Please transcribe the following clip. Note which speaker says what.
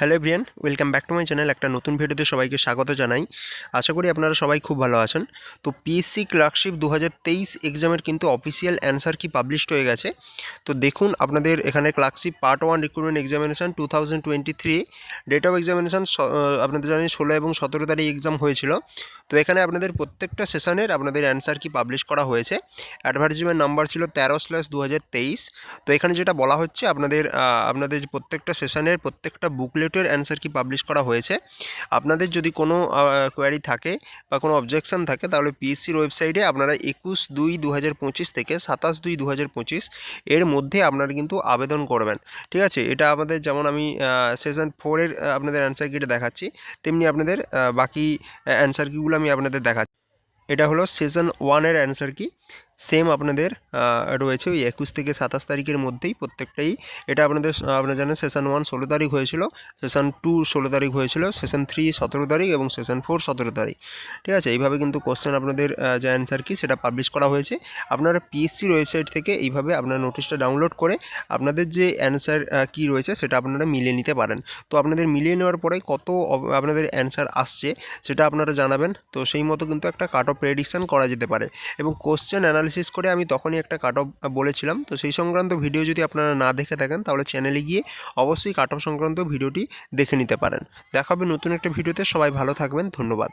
Speaker 1: Hello everyone, welcome back to my channel. একটা নতুন ভিডিওতে সবাইকে স্বাগত জানাই। আশা করি আপনারা সবাই খুব ভালো আছেন। তো পিএসসি ক্লার্কশিপ দু হাজার তেইশ এক্সামের কিন্তু অফিসিয়াল অ্যান্সার কি পাবলিশড হয়ে গেছে? তো দেখুন, আপনাদের এখানে clerkship part one recruitment examination two thousand twenty three date of examination আপনাদের জানেন ষোলো এবং সতেরো তারিখ এক্সাম হয়েছিল। তো এখানে আপনাদের প্রত্যেকটা সেশনের আপনাদের অ্যান্সার কি পাবলিশ করা হয়েছে। অ্যাডভার্টিজমেন্ট নাম্বার ছিল তেরো স্ল্যাশ দু হাজার তেইশ। তো এখানে যেটা বলা হচ্ছে, আপনাদের আপনাদের প্রত্যেকটা সেশনের প্রত্যেকটা বুকলেটের অ্যান্সার কি পাবলিশ করা হয়েছে? আপনাদের যদি কোনো কোয়ারি থাকে বা কোনো অবজেকশন থাকে, তাহলে পিএসসির ওয়েবসাইটে আপনারা একুশ দুই দু থেকে সাতাশ দুই দু এর মধ্যে আপনারা কিন্তু আবেদন করবেন। ঠিক আছে? এটা আমাদের যেমন আমি সেশন ফোরের আপনাদের অ্যান্সার কিটা দেখাচ্ছি, তেমনি আপনাদের বাকি অ্যান্সার কিগুলো আমি আপনাদের দেখাচ্ছি। এটা হলো সেশন ওয়ানের অ্যান্সার কি সেম আপনাদের রয়েছে ওই একুশ থেকে সাতাশ তারিখের মধ্যেই প্রত্যেকটাই। এটা আপনাদের আপনারা জানেন সেশন ওয়ান ষোলো তারিখ হয়েছিল সেশন টু ষোলো তারিখ হয়েছিল সেশন থ্রি সতেরো তারিখ এবং সেশন ফোর সতেরো তারিখ। ঠিক আছে? এইভাবে কিন্তু কোশ্চেন আপনাদের যে অ্যান্সার কি সেটা পাবলিশ করা হয়েছে। আপনারা পিএসসির ওয়েবসাইট থেকে এইভাবে আপনারা নোটিশটা ডাউনলোড করে আপনাদের যে অ্যান্সার কি রয়েছে সেটা আপনারা মিলিয়ে নিতে পারেন। তো আপনাদের মিলিয়ে নেওয়ার পরে কত আপনাদের অ্যান্সার আসছে সেটা আপনারা জানাবেন। তো সেই মতো কিন্তু একটা কাট অফ প্রেডিকশান করা যেতে পারে। এবং কোশ্চেন অ্যানালিসিস করে আমি তখনই একটা কাট অফ বলেছিলাম। তো সেই সংক্রান্ত ভিডিও যদি আপনারা না দেখে থাকেন, তাহলে চ্যানেলে গিয়ে অবশ্যই কাট অফ সংক্রান্ত ভিডিওটি দেখে নিতে পারেন। দেখা হবে নতুন একটা ভিডিওতে সবাই ভালো থাকবেন। ধন্যবাদ।